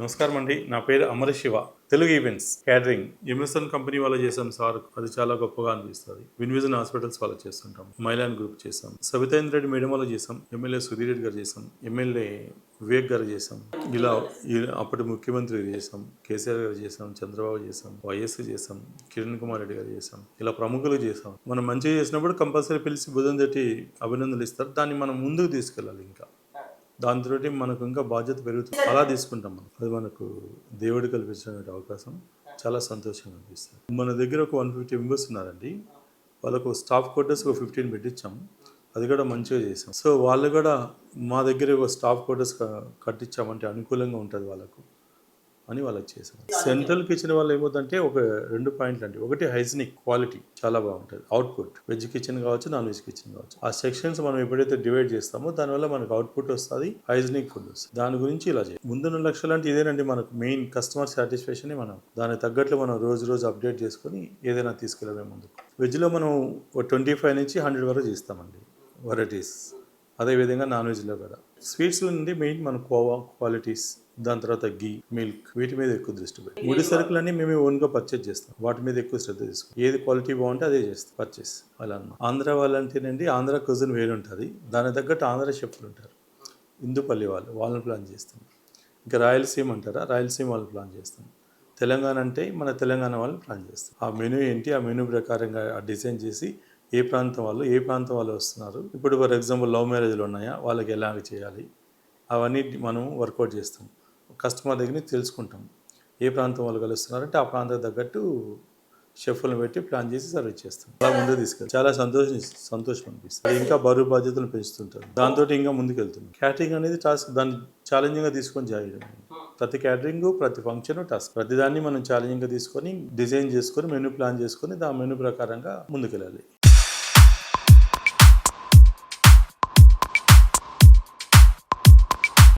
నమస్కారం అండి. నా పేరు Amara Shiva. Telugu events catering MSN company వాళ్ళు చేసాం సార్. అది చాలా గొప్పగా అనిపిస్తుంది. విన్విజన్ హాస్పిటల్స్ వాళ్ళు చేస్తుంటాం మైలాన్ గ్రూప్ చేసాం సవితేంద్ర రెడ్డి మేడం వాళ్ళు చేసాం ఎమ్మెల్యే సుధీర్ రెడ్డి గారు చేసాం ఎమ్మెల్యే వివేక్ గారు చేసాం ఇలా అప్పటి ముఖ్యమంత్రి చేసాం కేసీఆర్ గారు చేసాం చంద్రబాబు చేసాం వైఎస్ చేసాం కిరణ్ కుమార్ రెడ్డి గారు చేసాం ఇలా ప్రముఖులు చేసాం మనం మంచిగా చేసినప్పుడు కంపల్సరీ పిలిచి బుధం తట్టి అభినందనలు ఇస్తారు. దాన్ని మనం ముందుకు తీసుకెళ్ళాలి ఇంకా. దాంతో మనకు ఇంకా బాధ్యత పెరుగుతుంది. అలా తీసుకుంటాం మనం. అది మనకు దేవుడు కల్పించిన అవకాశం. చాలా సంతోషంగా అనిపిస్తుంది. మన దగ్గర ఒక వన్ ఫిఫ్టీ మెంబర్స్ ఉన్నారండి. వాళ్ళకు స్టాఫ్ క్వార్టర్స్ ఒక ఫిఫ్టీన్ పెట్టించాం అది కూడా మంచిగా చేసాం. సో వాళ్ళు కూడా మా దగ్గర ఒక స్టాఫ్ క్వార్టర్స్ కట్టించామంటే అనుకూలంగా ఉంటుంది వాళ్ళకు. అని వాళ్ళకి చేశారు. సెంట్రల్ కిచెన్ వాళ్ళు ఏమవుతుందంటే ఒక రెండు పాయింట్లు అండి. ఒకటి హైజినిక్ క్వాలిటీ చాలా బాగుంటుంది. అవుట్పుట్ వెజ్ కిచెన్ కావచ్చు నాన్ వెజ్ కిచెన్ కావచ్చు. ఆ సెక్షన్స్ మనం ఎప్పుడైతే డివైడ్ చేస్తామో దానివల్ల మనకు అవుట్పుట్ వస్తుంది హైజినిక్ ఫుడ్ వస్తుంది. దాని గురించి ఇలా చేయాలి ముందున్న లక్ష్యాలు అంటే ఇదేనండి మనకు మెయిన్ కస్టమర్ సాటిస్ఫాక్షన్ మనం. దానికి తగ్గట్లు మనం రోజు రోజు అప్డేట్ చేసుకొని ఏదైనా తీసుకెళ్ళమే ముందుకు. వెజ్లో మనం ట్వంటీ ఫైవ్ నుంచి హండ్రెడ్ వరకు చేస్తామండి వెరైటీస్ అదేవిధంగా నాన్ వెజ్లో కూడా. స్వీట్స్లో నుండి మెయిన్ మన కోవా క్వాలిటీస్ దాని తర్వాత గీ మిల్క్ వీటి మీద ఎక్కువ దృష్టి పెట్టి ముడి సరుకులన్నీ మేము ఓన్గా పర్చేజ్ చేస్తాం. వాటి మీద ఎక్కువ శ్రద్ధ తీసుకుంటాం. ఏది క్వాలిటీ బాగుంటే అదే చేస్తాం పర్చేస్ అలా అన్నమాట. ఆంధ్ర వాళ్ళంటేనండి ఆంధ్ర కుజన్ వేరు ఉంటుంది దాని తగ్గట్టు ఆంధ్ర షెఫ్లు ఉంటారు. ఇందుపల్లి వాళ్ళు వాళ్ళని ప్లాన్ చేస్తాం. ఇంకా రాయలసీమ అంటారా? రాయలసీమ వాళ్ళు ప్లాన్ చేస్తాం. తెలంగాణ అంటే మన తెలంగాణ వాళ్ళు ప్లాన్ చేస్తాం. ఆ మెనూ ఏంటి? ఆ మెనూ ప్రకారంగా ఆ డిజైన్ చేసి ఏ ప్రాంతం వాళ్ళు ఏ ప్రాంతం వాళ్ళు వస్తున్నారు? ఇప్పుడు ఫర్ ఎగ్జాంపుల్ లవ్ మ్యారేజ్లు ఉన్నాయా? వాళ్ళకి ఎలాగ చేయాలి? అవన్నీ మనం వర్కౌట్ చేస్తాం. కస్టమర్ దగ్గర తెలుసుకుంటాం. ఏ ప్రాంతం వాళ్ళు కలుస్తున్నారంటే ఆ ప్రాంతం తగ్గట్టు షెఫ్లను పెట్టి ప్లాన్ చేసి సర్వ్ చేస్తాం. అలా ముందు తీసుకెళ్ళి చాలా సంతోషం సంతోషం అనిపిస్తుంది. ఇంకా బరువు బాధ్యతలు పెంచుతుంటారు దాంతో ఇంకా ముందుకు వెళ్తుంది క్యాటరింగ్ అనేది టాస్క్ దాన్ని ఛాలెంజింగ్గా తీసుకొని చేయడం ప్రతి క్యాటరింగ్ ప్రతి ఫంక్షన్ టాస్క్. ప్రతి దాన్ని మనం ఛాలెంజింగ్గా తీసుకొని డిజైన్ చేసుకొని మెనూ ప్లాన్ చేసుకొని దాని మెనూ ప్రకారంగా ముందుకెళ్ళాలి.